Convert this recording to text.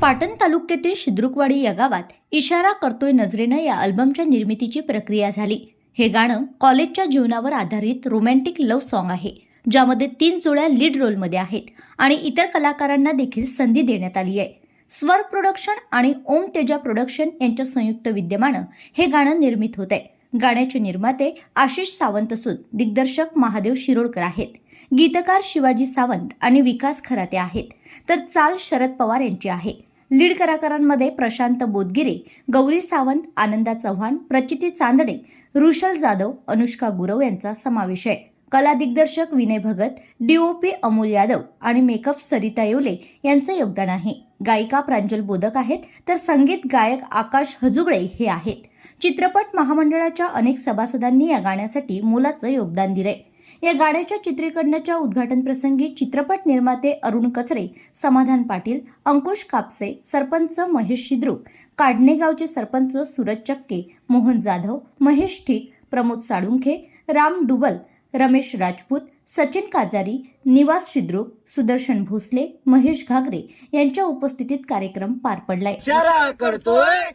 पाटण तालुक्यातील शिद्रुकवाडी या गावात इशारा करतोय नजरेनं या अल्बमच्या निर्मितीची प्रक्रिया झाली. हे गाणं कॉलेजच्या जीवनावर आधारित रोमॅन्टिक लव्ह सॉन्ग आहे ज्यामध्ये तीन जोड्या लीड रोलमध्ये आहेत आणि इतर कलाकारांना देखील संधी देण्यात आली आहे. स्वर प्रोडक्शन आणि ओम तेजा प्रोडक्शन यांच्या संयुक्त विद्यमानं हे गाणं निर्मित होत आहे. गाण्याचे निर्माते आशिष सावंत असून दिग्दर्शक महादेव शिरोडकर आहेत. गीतकार शिवाजी सावंत आणि विकास खराते आहेत. तर चाल शरद पवार यांची आहे. लीड कलाकारांमध्ये प्रशांत बोदगिरे गौरी सावंत आनंदा चव्हाण प्रचिती चांदणे रुशल जाधव अनुष्का गुरव यांचा समावेश आहे. कला दिग्दर्शक विनय भगत डीओपी अमोल यादव आणि मेकअप सरिता येवले यांचं योगदान आहे. गायिका प्रांजल बोधक आहेत तर संगीत गायक आकाश हजुगळे हे आहेत. चित्रपट महामंडळाच्या अनेक सभासदांनी या गाण्यासाठी मोलाचं योगदान दिलंय. या गाण्याच्या चित्रीकरणाच्या उद्घाटन प्रसंगी चित्रपट निर्माते अरुण कचरे समाधान पाटील अंकुश कापसे सरपंच महेश शिद्रू काडणेगावचे सरपंच सूरज चक्के मोहन जाधव महेश ठीक प्रमोद साळुंखे राम डुबल रमेश राजपूत सचिन काजारी निवास शिद्रुप सुदर्शन भोसले महेश घागरे यांच्या उपस्थितीत कार्यक्रम पार पडलाय. करतोय